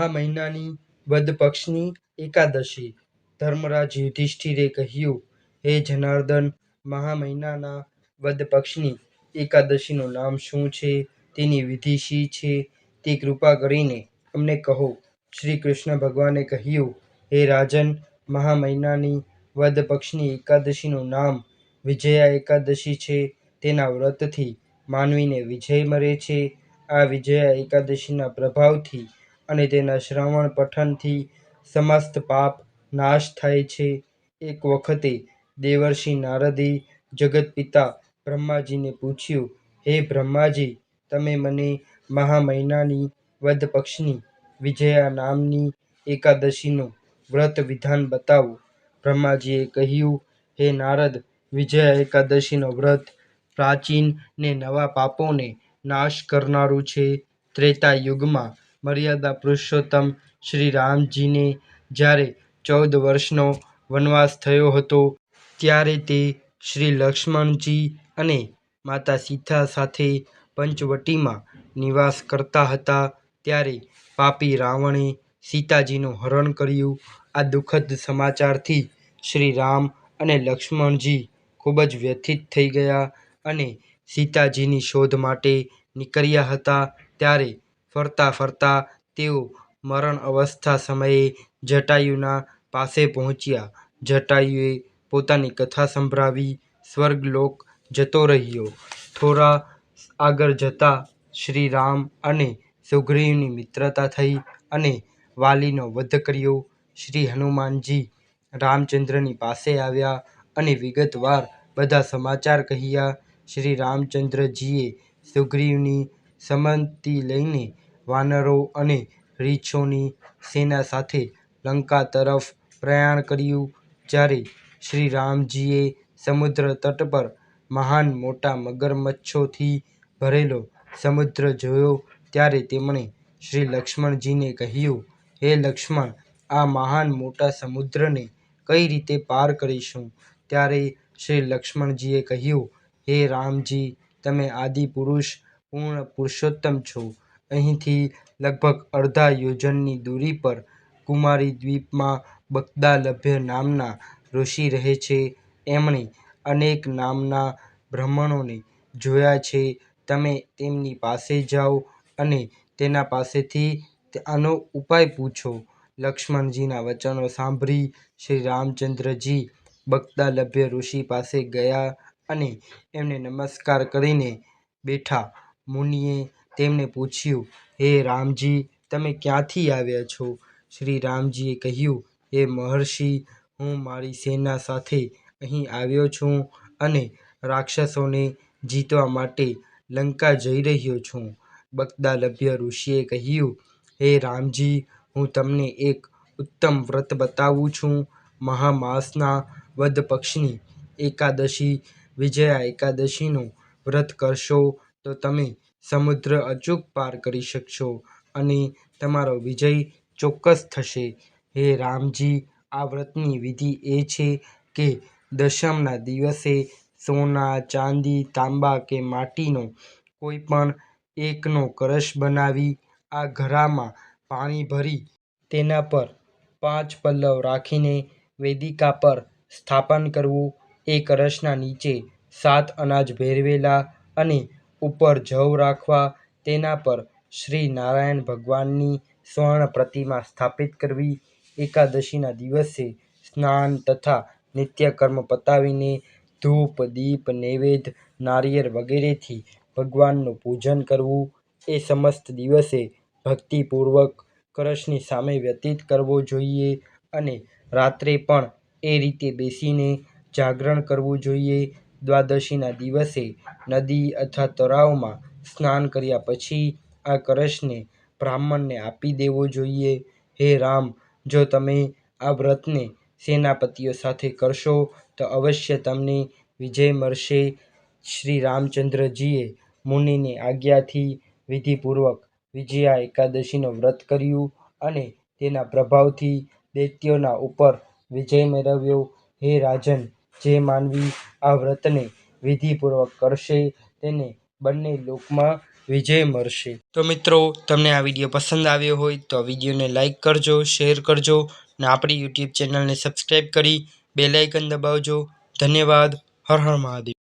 મહા મહિનાની વદ પક્ષની એકાદશી. ધર્મરાજ યુધિષ્ઠિરે કહ્યું, હે જનાર્દન મહા મહિનાના વદ પક્ષની એકાદશીનું નામ શું છે? તેની વિધિ શી છે? તે કૃપા કરીને અમને કહો. શ્રી કૃષ્ણ ભગવાને કહ્યું, હે રાજન મહા મહિનાની વદ પક્ષની એકાદશીનું નામ વિજયા એકાદશી છે. તેના વ્રતથી માનવીને વિજય મળે છે. આ વિજયા એકાદશીના પ્રભાવથી અને તેના શ્રવણ પઠનથી સમસ્ત પાપ નાશ થાય છે. એક વખતે દેવર્ષિ નારદે જગતપિતા બ્રહ્માજીને પૂછ્યું, હે બ્રહ્માજી, તમે મને મહા મહિનાની વદ પક્ષની વિજયા નામની એકાદશીનું વ્રત વિધાન બતાવો. બ્રહ્માજીએ કહ્યું, હે નારદ, વિજયા એકાદશીનો વ્રત પ્રાચીન ને નવા પાપોને નાશ કરનારું છે. ત્રેતા યુગમાં મર્યાદા પુરુષોત્તમ શ્રી રામજીને જ્યારે ચૌદ વર્ષનો વનવાસ થયો હતો, ત્યારે તે શ્રી લક્ષ્મણજી અને માતા સીતા સાથે પંચવટીમાં નિવાસ કરતા હતા. ત્યારે પાપી રાવણે સીતાજીનું હરણ કર્યું. આ દુઃખદ સમાચારથી શ્રી રામ અને લક્ષ્મણજી ખૂબ જ વ્યથિત થઈ ગયા અને સીતાજીની શોધ માટે નીકળ્યા હતા. ત્યારે ફરતા ફરતા તેઓ મરણ અવસ્થા સમયે જટાયુના પાસે પહોંચ્યા. જટાયુએ પોતાની કથા સંભળાવી સ્વર્ગલોક જતો રહ્યો. થોડા આગળ જતા શ્રી રામ અને સુગ્રીવની મિત્રતા થઈ અને વાલીનો વધ કર્યો. શ્રી હનુમાનજી રામચંદ્રની પાસે આવ્યા અને વિગતવાર બધા સમાચાર કહ્યા. શ્રી રામચંદ્રજીએ સુગ્રીવની સંમતિ લઈને વાનરો અને રીછોની સેના સાથે લંકા તરફ પ્રયાણ કર્યું, જ્યારે શ્રી રામજીએ સમુદ્ર તટ પર મહાન મોટા મગરમચ્છોથી ભરેલો સમુદ્ર જોયો, ત્યારે તેમણે શ્રી લક્ષ્મણજીને કહ્યું, હે લક્ષ્મણ, આ મહાન મોટા સમુદ્રને કઈ રીતે પાર કરીશું? ત્યારે શ્રી લક્ષ્મણજીએ કહ્યું, હે રામજી, તમે આદિપુરુષ પૂર્ણ પુરુષોત્તમ છો. અહીંથી લગભગ અડધા યોજનની દૂરી પર કુમારી દ્વીપમાં બગદાલભ્ય નામના ઋષિ રહે છે. એમણે અનેક નામના બ્રાહ્મણોને જોયા છે. તમે તેમની પાસે જાઓ અને તેના પાસેથી આનો ઉપાય પૂછો. લક્ષ્મણજીના વચનો સાંભળી શ્રી રામચંદ્રજી બગદાલભ્ય ઋષિ પાસે ગયા અને એમને નમસ્કાર કરીને બેઠા. મુનિએ તેમને પૂછ્યું, હે રામજી, તમે ક્યાંથી આવ્યા છો? શ્રી રામજીએ કહ્યું, હે મહર્ષિ, હું મારી સેના સાથે અહીં આવ્યો છું અને રાક્ષસોને જીતવા માટે લંકા જઈ રહ્યો છું. બગદાલભ્ય ઋષિએ કહ્યું, હે રામજી, હું તમને એક ઉત્તમ વ્રત બતાવું છું. મહામાસના વદ પક્ષની એકાદશી, વિજયા એકાદશીનું વ્રત કરશો તો તમે સમુદ્ર અચૂક પાર કરી શકશો અને તમારો વિજય ચોક્કસ થશે. હે રામજી, આ વ્રતની વિધિ એ છે કે દશમના દિવસે સોના, ચાંદી, તાંબા કે માટીનો કોઈ પણ એકનો કળશ બનાવી આ ઘરામાં પાણી ભરી તેના પર પાંચ પલ્લવ રાખીને વેદિકા પર સ્થાપન કરવું. એ કળશના નીચે સાત અનાજ ભેરવેલા અને ઉપર જવ રાખવા, તેના પર શ્રી નારાયણ ભગવાનની સ્વર્ણ પ્રતિમા સ્થાપિત કરવી. એકાદશીના દિવસે સ્નાન તથા નિત્યકર્મ પતાવીને ધૂપ, દીપ, નૈવેદ્ય, નારિયેળ વગેરેથી ભગવાનનું પૂજન કરવું. એ સમસ્ત દિવસે ભક્તિપૂર્વક કળશની સામે વ્યતીત કરવો જોઈએ અને રાત્રે પણ એ રીતે બેસીને જાગરણ કરવું જોઈએ. દ્વાદશીના દિવસે નદી અથવા તળાવમાં સ્નાન કર્યા પછી આ કળશને બ્રાહ્મણને આપી દેવો જોઈએ. હે રામ, જો તમે આ વ્રતને સેનાપતિઓ સાથે કરશો, તો અવશ્ય તમને વિજય મળશે. શ્રી રામચંદ્રજીએ મુનિની આજ્ઞાથી વિધિપૂર્વક વિજયા એકાદશીનું વ્રત કર્યું અને તેના પ્રભાવથી દૈત્યોના ઉપર વિજય મેળવ્યો. હે રાજન જે માનવી આ વ્રતને વિધિપૂર્વક કરશે, તેને બંને લોકમાં વિજય મળશે. તો મિત્રો, તમને આ વીડિયો પસંદ આવ્યો હોય તો વિડીયોને લાઇક કરજો, શેર કરજો અને આપણી યુટ્યુબ ચેનલને સબસ્ક્રાઈબ કરી બેલાઇકન દબાવજો. ધન્યવાદ. હર હર મહાદેવ.